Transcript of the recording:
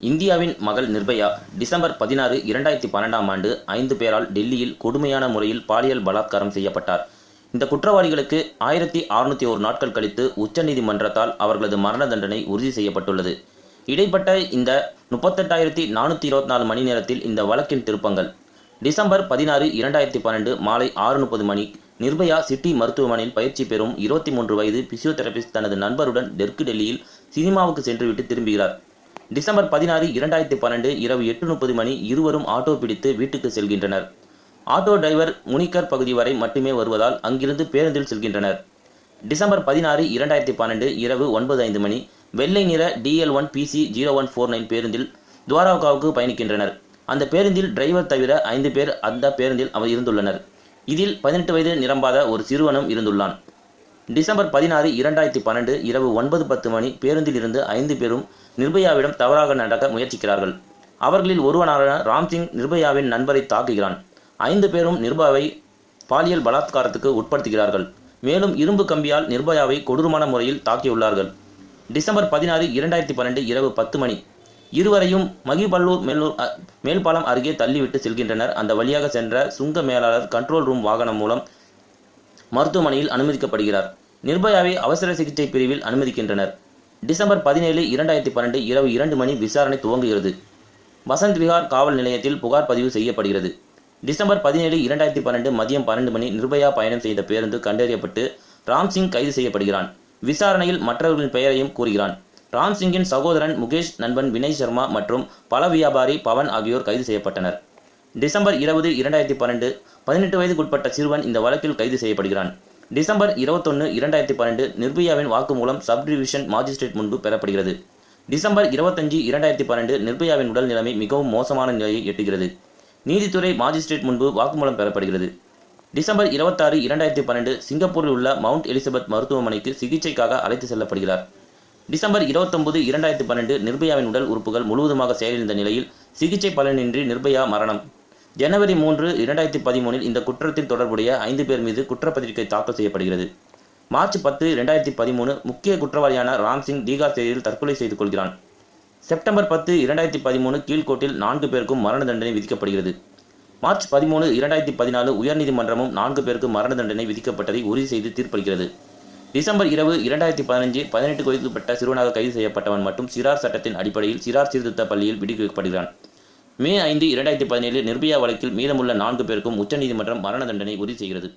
இந்தியாவின் மகள் நிர்பயா டிசம்பர் பதினாறு இரண்டாயிரத்தி பன்னெண்டாம் ஆண்டு ஐந்து பேரால் டெல்லியில் கொடுமையான முறையில் பாலியல் பலாத்காரம் செய்யப்பட்டார். இந்த குற்றவாளிகளுக்கு ஆயிரத்தி அறுநூத்தி ஒரு நாட்கள் கழித்து உச்சநீதிமன்றத்தால் அவர்களது மரண தண்டனை உறுதி செய்யப்பட்டுள்ளது. இடைப்பட்ட இந்த முப்பத்தெட்டாயிரத்தி நானூற்றி இருபத்தி நாலு மணி நேரத்தில் இந்த வழக்கின் திருப்பங்கள். டிசம்பர் பதினாறு இரண்டாயிரத்தி பன்னெண்டு மாலை ஆறு முப்பது மணி நிர்பயா சிட்டி மருத்துவமனையில் பயிற்சி பெறும் இருபத்தி மூன்று வயது பிசியோதெரபிஸ்ட் தனது நண்பருடன் தெற்கு டெல்லியில் சினிமாவுக்கு சென்றுவிட்டு திரும்புகிறார். டிசம்பர் பதினாறு இரண்டாயிரத்தி பன்னெண்டு இரவு எட்டு முப்பது மணி இருவரும் ஆட்டோ பிடித்து வீட்டுக்கு செல்கின்றனர். ஆட்டோ டிரைவர் முனிக்கர் பகுதி வரை மட்டுமே வருவதால் அங்கிருந்து பேருந்தில் செல்கின்றனர். டிசம்பர் பதினாறு இரண்டாயிரத்தி பன்னெண்டு இரவு ஒன்பது ஐந்து மணி வெள்ளை நிற DL one PC zero one four nine பேருந்தில் துவாரகாவுக்கு பயணிக்கின்றனர். அந்த பேருந்தில் டிரைவர் தவிர ஐந்து பேர் அந்த பேருந்தில் அவர் இருந்துள்ளனர். இதில் பதினெட்டு வயது நிரம்பாத ஒரு சிறுவனும் இருந்துள்ளான். டிசம்பர் பதினாறு இரண்டாயிரத்தி பன்னெண்டு இரவு ஒன்பது பத்து மணி பேருந்தில் இருந்து ஐந்து பேரும் நிர்பயாவிடம் தவறாக நடக்க முயற்சிக்கிறார்கள். அவர்களில் ஒருவனான ராம்சிங் நிர்பயாவின் நண்பரை தாக்குகிறான். ஐந்து பேரும் நிர்பயாவை பாலியல் பலாத்காரத்துக்கு உட்படுத்துகிறார்கள். மேலும் இரும்பு கம்பியால் நிர்பயாவை கொடூரமான முறையில் தாக்கியுள்ளார்கள். டிசம்பர் பதினாறு இரண்டாயிரத்தி பன்னெண்டு இரவு பத்து மணி. இருவரையும் மகிபல்லூர் மேலூர் மேல்பாலம் அருகே தள்ளிவிட்டு செல்கின்றனர். அந்த வழியாக சென்ற சுங்க மேலாளர் கண்ட்ரோல் ரூம் வாகனம் மூலம் மருத்துவமனையில் அனுமதிக்கப்படுகிறார். நிர்பயாவை அவசர சிகிச்சை பிரிவில் அனுமதிக்கின்றனர். டிசம்பர் பதினேழு இரண்டாயிரத்தி பன்னெண்டு இரவு இரண்டு மணி விசாரணை துவங்குகிறது. வசந்த் விஹார் காவல் நிலையத்தில் புகார் பதிவு செய்யப்படுகிறது. டிசம்பர் பதினேழு இரண்டாயிரத்தி பன்னெண்டு மதியம் பன்னெண்டு மணி நிர்பயா பயணம் செய்த பேருந்து கண்டறியப்பட்டு ராம்சிங் கைது செய்யப்படுகிறான். விசாரணையில் மற்றவர்களின் பெயரையும் கூறுகிறான். ராம்சிங்கின் சகோதரன் முகேஷ் நண்பன் வினய் சர்மா மற்றும் பல வியாபாரி பவன் ஆகியோர் கைது செய்யப்பட்டனர். டிசம்பர் இருபது இரண்டாயிரத்தி பன்னெண்டு பதினெட்டு வயதுக்குட்பட்ட சிறுவன் இந்த வழக்கில் கைது செய்யப்படுகிறான். டிசம்பர் இருபத்தொன்று இரண்டாயிரத்தி பன்னெண்டு நிர்பயாவின் வாக்குமூலம் சப் டிவிஷன் மாஜிஸ்ட்ரேட் முன்பு பெறப்படுகிறது. டிசம்பர் இருபத்தஞ்சு இரண்டாயிரத்தி பன்னெண்டு நிர்பயாவின் உடல் நிலைமை மிகவும் மோசமான நிலையை எட்டுகிறது. நீதித்துறை மாஜிஸ்ட்ரேட் முன்பு வாக்குமூலம் பெறப்படுகிறது. டிசம்பர் இருபத்தாறு இரண்டாயிரத்தி பன்னெண்டு சிங்கப்பூரில் உள்ள மவுண்ட் எலிசபெத் மருத்துவமனைக்கு சிகிச்சைக்காக அழைத்து செல்லப்படுகிறார். டிசம்பர் இருபத்தொன்பது இரண்டாயிரத்தி பன்னெண்டு நிர்பயாவின் உடல் உறுப்புகள் முழுவதுமாக செயலிழந்த நிலையில் சிகிச்சை பலனின்றி நிர்பயா மரணம். ஜனவரி மூன்று இரண்டாயிரத்தி பதிமூனில் இந்த குற்றத்தில் தொடர்புடைய ஐந்து பேர் மீது குற்றப்பத்திரிகை தாக்கல் செய்யப்படுகிறது. மார்ச் பத்து இரண்டாயிரத்தி பதிமூணு முக்கிய குற்றவாளியான ராம்சிங் தீகார் செய்தியில் தற்கொலை செய்து கொள்கிறான். செப்டம்பர் பத்து இரண்டாயிரத்தி பதிமூணு கீழ்கோட்டில் நான்கு பேருக்கும் மரண தண்டனை விதிக்கப்படுகிறது மார்ச் பதிமூணு இரண்டாயிரத்தி பதினாலு உயர்நீதிமன்றமும் நான்கு பேருக்கு மரண தண்டனை விதிக்கப்பட்டதை உறுதி செய்து தீர்ப்பளிக்கிறது. டிசம்பர் இரவு இரண்டாயிரத்தி பதினஞ்சு பதினெட்டு வயதுப்பட்ட சிறுவனாக கைது செய்யப்பட்டவன் மற்றும் சிறார் சட்டத்தின் அடிப்படையில் சிறார் சீர்திருத்த பள்ளியில் விடுவிக்கப்படுகிறான். மே ஐந்து இரண்டாயிரத்தி பதினேழு நிர்பயா வழக்கில் மீதமுள்ள நான்கு பேருக்கும் உச்சநீதிமன்றம் மரண தண்டனை உறுதி செய்கிறது.